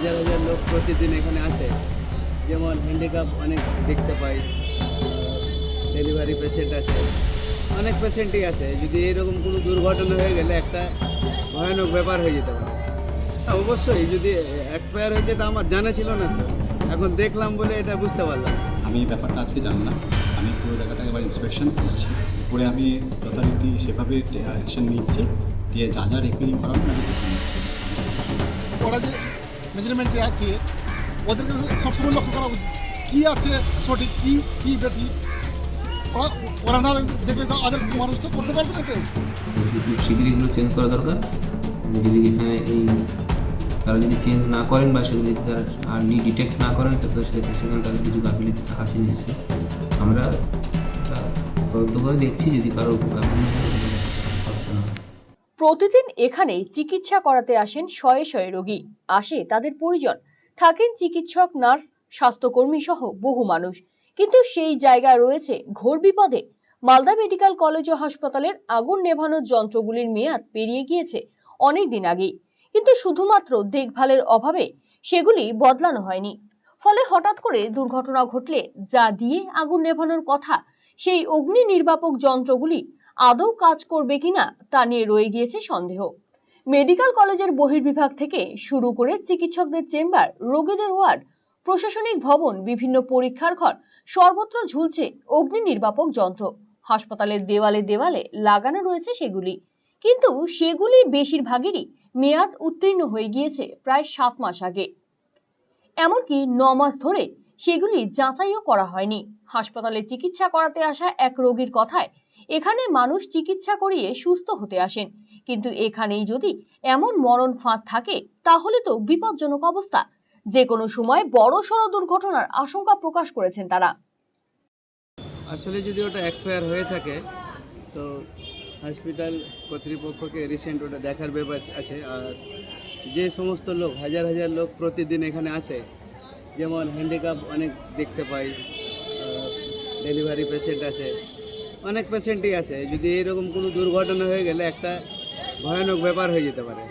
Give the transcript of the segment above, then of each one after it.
হাজার হাজার লোক প্রতিদিন এখানে আসে। যেমন হ্যান্ডিক্যাপ অনেক দেখতে পাই। ডেলিভারি পেশেন্ট আছে। অনেক পেশেন্টই আছে। যদি এরকম কোনো দুর্ঘটনা হয়ে গেলে একটা ভয়ানক ব্যাপার হয়ে যেতে পারে। হ্যাঁ, অবশ্যই যদি এক্সপায়ার হয়েছে এটা আমার জানা ছিল না। তো এখন দেখলাম বলে এটা বুঝতে পারলাম। আমি এই ব্যাপারটা আজকে জানলাম আমি পুরো জায়গাটা এবার ইন্সপেকশন করছি। করে আমি যথারীতি সেভাবে অ্যাকশন নিচ্ছি। দিয়ে যা যা রেকলিং করানো আমি দেখে নিচ্ছি ওরা যে মেজারমেন্টে আছে, ওদেরকে সবসময় লক্ষ্য করা উচিত। কী আছে সঠিক, কী কী বেটি ওরা ওরা না দেখলে তো আদার্স মানুষ তো করতে পারবে না কেউ। এগুলো চেঞ্জ করা দরকার। যদি এখানে এই তারা যদি চেঞ্জ না করেন বা সেগুলো তারা আর্লি ডিটেক্ট না করেন তাহলে সেখানে সেখানে তাদের কিছু গাফিলিতি আছে নিশ্চয়ই। আমরা তদন্ত করে দেখছি যদি কারও গাফিলিতি প্রতিদিন এখানে চিকিৎসা করাতে আসেন শয়ে শয়ে রোগী। আসে তাদের পরিজন। থাকেন চিকিৎসক, নার্স, স্বাস্থ্যকর্মী সহ বহু মানুষ। কিন্তু সেই জায়গা রয়েছে ঘোর বিপদে। মালদা মেডিকেল কলেজ ও হাসপাতালের আগুন নেভানোর যন্ত্রগুলির মেয়াদ পেরিয়ে গিয়েছে অনেক দিন আগেই। কিন্তু শুধুমাত্র দেখভালের অভাবে সেগুলি বদলানো হয়নি। ফলে হঠাৎ করে দুর্ঘটনা ঘটলে যা দিয়ে আগুন নেভানোর কথা, সেই অগ্নি নির্বাপক যন্ত্রগুলি আদৌ কাজ করবে কিনা তা নিয়ে রয়ে গিয়েছে সন্দেহ। মেডিকেল কলেজের বহির্বিভাগ থেকে শুরু করে চিকিৎসকদের চেম্বার, রোগীদের ওয়ার্ড, প্রশাসনিক ভবন, বিভিন্ন পরীক্ষার ঘর, সর্বত্র ঝুলছে অগ্নি নির্বাপক যন্ত্র। হাসপাতালের দেওয়ালে দেওয়ালে লাগানো রয়েছে সেগুলি। কিন্তু সেগুলি বেশিরভাগেরই মেয়াদ উত্তীর্ণ হয়ে গিয়েছে প্রায় সাত মাস আগে। এমনকি ন মাস ধরে সেগুলি যাচাইও করা হয়নি। হাসপাতালে চিকিৎসা করাতে আসা এক রোগীর কথায় এখানে মানুষ চিকিৎসা করিয়ে সুস্থ হতে আসেন। কিন্তু এখানেই যদি এমন মরণ ফাঁদ থাকে, তাহলে তো বিপজ্জনক অবস্থা। যে কোনো সময় বড় সড় দুর্ঘটনার আশঙ্কা প্রকাশ করেছেন তারা। আসলে যদি ওটা এক্সপায়ার হয়ে থাকে, তো হসপিটাল কর্তৃপক্ষকে রিসেন্ট ওটা দেখার ব্যাপার আছে। আর যে সমস্ত লোক, হাজার হাজার লোক প্রতিদিন এখানে আসে, যেমন হ্যান্ডিক্যাপ অনেক দেখতে পাই ডেলিভারি পেশেন্ট আছে অনেক পেশেন্টই আছে। যদি এরকম কোনো দুর্ঘটনা হয়ে গেলে একটা ভয়ানক ব্যাপার হয়ে যেতে পারে।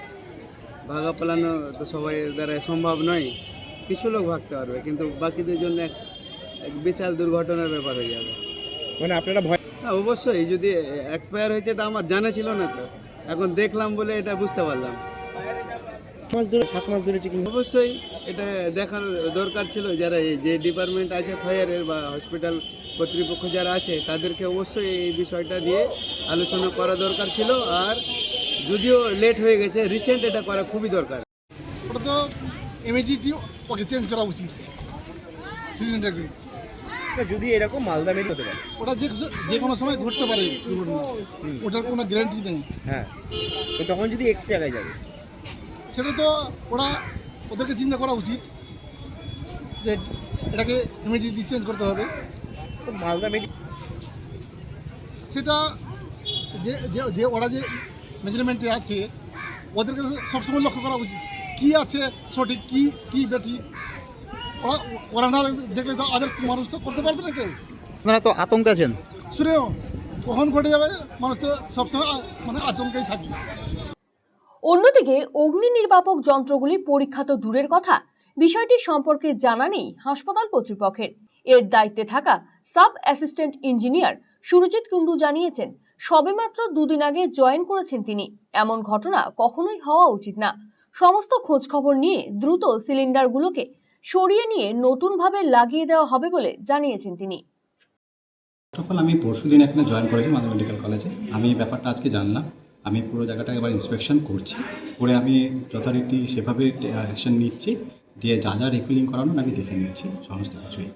ভাগা পালানো তো সবাই দ্বারা সম্ভব নয়। কিছু লোক ভাগতে পারবে কিন্তু বাকিদের জন্য এক বিশাল দুর্ঘটনার ব্যাপার হয়ে যাবে। মানে আপনারা ভয় হ্যাঁ অবশ্যই যদি এক্সপায়ার হয়েছে এটা আমার জানা ছিল না তো। এখন দেখলাম বলে এটা বুঝতে পারলাম। মাস ধরে সাত মাস ধরে চিকেন অবশ্যই এটা দেখার দরকার ছিল যারা এই যে ডিপার্টমেন্ট আছে ফায়ারের বা হসপিটাল কর্তৃপক্ষ যারা আছে তাদেরকে অবশ্যই এই বিষয়টা দিয়ে আলোচনা করা দরকার ছিল। আর যদিও লেট হয়ে গেছে রিসেন্ট এটা করা খুবই দরকার। ওটা তো ইমিডিয়েটলি ওকে চেঞ্জ করা উচিত। সিলিন্ডারগুলি যদি এরকম মালদা মেডি হতে পারে। ওটা যে যে কোনো সময় ঘটতে পারে। ওটার কোনো গ্যারান্টি নেই। হ্যাঁ। তখন যদি এক্স জায়গায় যাবে? সেটা তো ওরা ওদেরকে চিন্তা করা উচিত যে এটাকে ইমিডিয়েটলি চেঞ্জ করতে হবে। মালদা সেটা যে যে যে ওরা যে মেজারমেন্টে আছে ওদেরকে সবসময় লক্ষ্য করা উচিত। কী আছে সঠিক কী কী বেটি ওরা ওরা না দেখলে তো আদার্স মানুষ তো করতে পারবে না কেউ। আপনারা তো আতঙ্ক আছেন? শুনে কখন ঘটে যাবে মানুষ তো সবসময় মানে আতঙ্কেই থাকি অন্যদিকে অগ্নি নির্বাপক যন্ত্রগুলি পরীক্ষা তো দূরের কথা। বিষয়টি সম্পর্কে জানা নেই হাসপাতাল কর্তৃপক্ষের। এর দায়িত্বে থাকা sub assistant engineer Surajit Kundu জানিয়েছেন সবেমাত্র দুদিন আগে জয়েন করেছেন তিনি। এমন ঘটনা কখনোই হওয়া উচিত না। সমস্ত খোঁজ খবর নিয়ে দ্রুত সিলিন্ডারগুলোকে সরিয়ে নিয়ে নতুনভাবে লাগিয়ে দেওয়া হবে বলে জানিয়েছেন তিনি। ফার্স্ট আমি পরশু দিন এখানে জয়েন করেছি মেডিকেল কলেজে। আমি ব্যাপারটা আজকে জানলাম। আমি পুরো জায়গাটা এবার ইন্সপেকশন করছি। করে আমি যথারীতি সেভাবে অ্যাকশন নিচ্ছি। দিয়ে যা যা রেকলিং করানো আমি দেখে নিচ্ছি। সমস্ত কিছুই।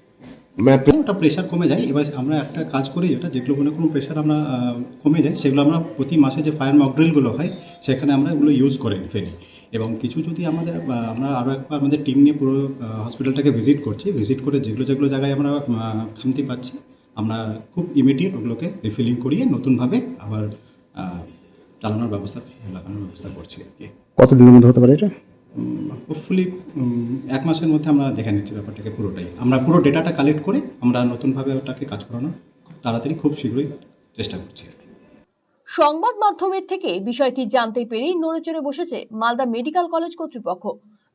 ওটা প্রেশার কমে যায়। এবার আমরা একটা কাজ করি যেটা যেগুলো কোনো কোনো প্রেশার আমরা কমে যায় সেগুলো আমরা প্রতি মাসে যে ফায়ার মকড্রিলগুলো হয় সেখানে আমরা ওগুলো ইউজ করে ফেলি। এবং কিছু যদি আমাদের আমরা আরও একবার আমাদের টিম নিয়ে পুরো হসপিটালটাকে ভিজিট করছি। ভিজিট করে যেগুলো যেগুলো জায়গায় আমরা খামতি পাচ্ছি আমরা খুব ইমিডিয়েট ওগুলোকে রিফিলিং করিয়ে নতুনভাবে আবার চালানোর ব্যবস্থা লাগানোর ব্যবস্থা করছি আর কি। কত দিনের মধ্যে হতে পারে এটা? হোপফুলি এক মাসের মধ্যে আমরা দেখে নিচ্ছি ব্যাপারটাকে পুরোটাই। আমরা পুরো ডেটাটা কালেক্ট করে আমরা নতুনভাবে ওটাকে কাজ করানোর খুব তাড়াতাড়ি খুব শীঘ্রই চেষ্টা করছি আর কি। সংবাদ মাধ্যমের থেকে বিষয়টি জানতে পেরেই নড়েচড়ে বসেছে মালদা মেডিকেল কলেজ কর্তৃপক্ষ।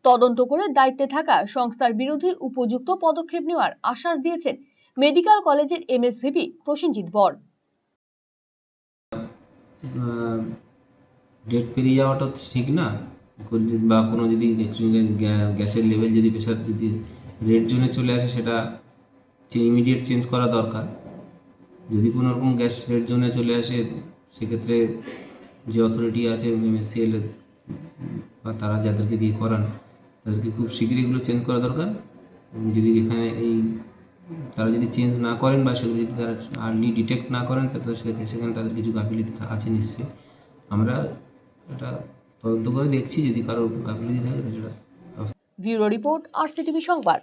তদন্ত করে দায়িত্বে থাকা সংস্থার বিরুদ্ধে উপযুক্ত পদক্ষেপ নেওয়ার আশ্বাস দিয়েছেন মেডিকেল কলেজের এমএসভিপি প্রসেনজিৎ বর। ডেট পেরিয়ে যাওয়াটা তো ঠিক না। বা কোনো যদি গ্যা- গ্যাসের লেভেল যদি প্রেশার যদি রেড জোনে চলে আসে, সেটা ইমিডিয়েট চেঞ্জ করা দরকার। যদি কোনো রকম গ্যাস রেড জোনে চলে আসে, সেক্ষেত্রে যে অথরিটি আছে এমএসসিএল বা তারা যাদেরকে দিয়ে করান, তাদেরকে খুব শীঘ্রই এগুলো চেঞ্জ করা দরকার। এবং যদি এখানে এই তারা যদি চেঞ্জ না করেন বা সেগুলো যদি তারা আর্লি ডিটেক্ট না করেন তাহলে সেখানে তাদের কিছু গাফিলতি আছে নিশ্চয়ই। আমরা এটা তদন্ত করে দেখছি যদি কারোর গাফিলতি থাকে, তাহলে সেটা ব্যুরো রিপোর্ট আর সংবাদ।